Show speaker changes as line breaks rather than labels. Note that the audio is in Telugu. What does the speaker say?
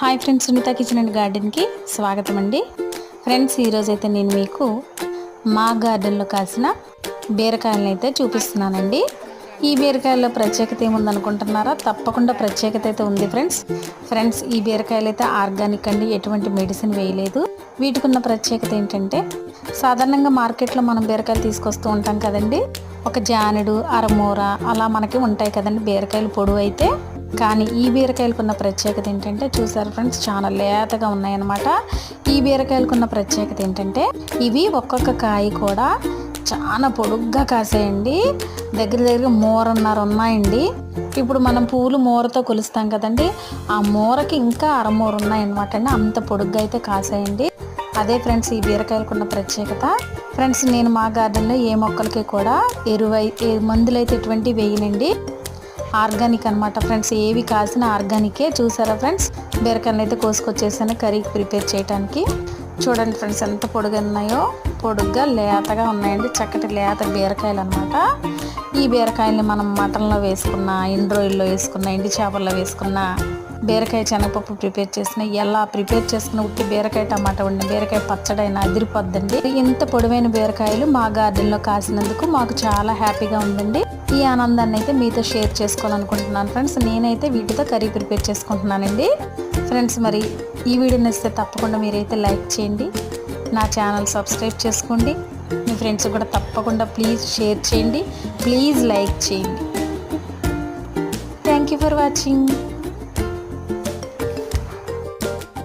Hi friends Sunitha kitchen and గార్డెన్కి స్వాగతం అండి ఫ్రెండ్స్ ఈరోజు అయితే నేను మీకు మా గార్డెన్లో కాసిన బీరకాయలను అయితే చూపిస్తున్నానండి. ఈ బీరకాయల్లో ప్రత్యేకత ఏముందనుకుంటున్నారా? తప్పకుండా ప్రత్యేకత అయితే ఉంది ఫ్రెండ్స్. ఫ్రెండ్స్ ఈ బీరకాయలు అయితే ఆర్గానిక్ అండి ఎటువంటి మెడిసిన్ వేయలేదు. వీటికి ఉన్న ప్రత్యేకత ఏంటంటే సాధారణంగా మార్కెట్లో మనం బీరకాయలు తీసుకొస్తూ ఉంటాం కదండి. ఒక జానుడు అరమూర అలా మనకి ఉంటాయి కదండి బీరకాయలు పొడవు అయితే కానీ ఈ బీరకాయలకు ఉన్న ప్రత్యేకత ఏంటంటే చూసారు ఫ్రెండ్స్ చాలా లేతగా ఉన్నాయన్నమాట. ఈ బీరకాయలకు ఉన్న ప్రత్యేకత ఏంటంటే ఇవి ఒక్కొక్క కాయ కూడా చాలా పొడుగ్గా కాసాయండి. దగ్గర దగ్గర మూరన్నర ఉన్నాయండి. ఇప్పుడు మనం పూలు మూరతో కొలుస్తాం కదండి ఆ మూరకి ఇంకా అరమూర ఉన్నాయన్నమాట అండి. అంత పొడుగ్గా అయితే కాసాయండి. అదే ఫ్రెండ్స్ ఈ బీరకాయలకు ఉన్న ప్రత్యేకత. ఫ్రెండ్స్ నేను మా గార్డెన్లో ఏ మొక్కలకి కూడా ఎరువై ఏ మందులైతే ఎటువంటి వేయనండి ఆర్గానిక్ అనమాట ఫ్రెండ్స్. ఏవి కాసిన ఆర్గానికే చూసారా ఫ్రెండ్స్? బీరకాయలు అయితే కోసుకొచ్చేసాను కర్రీకి ప్రిపేర్ చేయడానికి చూడండి ఫ్రెండ్స్ ఎంత పొడుగు ఉన్నాయో. పొడుగ్గా లేతగా ఉన్నాయండి. చక్కటి లేత బీరకాయలు అనమాట ఈ బీరకాయల్ని మనం మటన్లో వేసుకున్న ఇండ్రోయిల్లో వేసుకున్న ఎండి చేపల్లో వేసుకున్న బీరకాయ శనగపప్పు ప్రిపేర్ చేసిన ఎలా ప్రిపేర్ చేసుకున్న ఉట్టి బీరకాయ టమాటా ఉండి బీరకాయ పచ్చడైనా అదిరిపోద్దండి. ఇంత పొడవైన బీరకాయలు మా గార్డెన్లో కాసినందుకు మాకు చాలా హ్యాపీగా ఉందండి. ఈ ఆనందాన్ని అయితే మీతో షేర్ చేసుకోవాలనుకుంటున్నాను ఫ్రెండ్స్. నేనైతే వీటితో కర్రీ ప్రిపేర్ చేసుకుంటున్నానండి. ఫ్రెండ్స్ మరి ఈ వీడియో నచ్చితే తప్పకుండా మీరైతే లైక్ చేయండి. నా ఛానల్ సబ్స్క్రైబ్ చేసుకోండి. మీ ఫ్రెండ్స్ కూడా తప్పకుండా ప్లీజ్ షేర్ చేయండి. ప్లీజ్ లైక్ చేయండి. Thank you for watching.